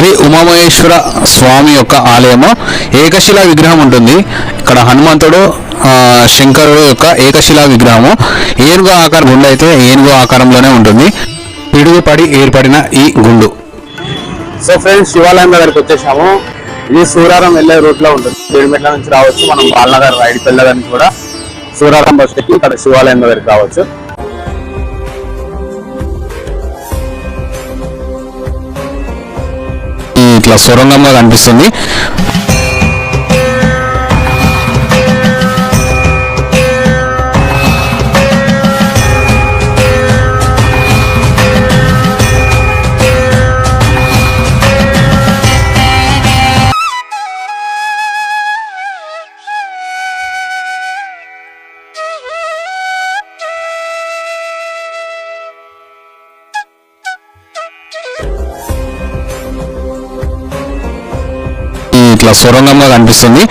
శ్రీ ఉమామహేశ్వర స్వామి యొక్క ఆలయము ఏకశిలా విగ్రహం ఉంటుంది. ఇక్కడ హనుమంతుడు శంకరుడు యొక్క ఏకశిలా విగ్రహము. ఏనుగు ఆకారం గుండు అయితే ఏనుగు ఆకారంలోనే ఉంటుంది. పిడుగుపడి ఏర్పడిన ఈ గుండు. సో ఫ్రెండ్స్ శివాలయం దగ్గరికి వచ్చేసాము. ఇది సూరారం వెళ్ళే రూట్లో ఉంటుంది ఏడుమెట్ల నుంచి రావచ్చు. మనం బాలనగర్ రైడ్ వెళ్ళడానికి కూడా సూరారం బస్ ఎక్కి ఇక్కడ శివాలయం దగ్గరికి రావచ్చు. ఇట్లా సొరంగంగా కనిపిస్తుంది. ఇట్లా సొరంగంగా కనిపిస్తుంది.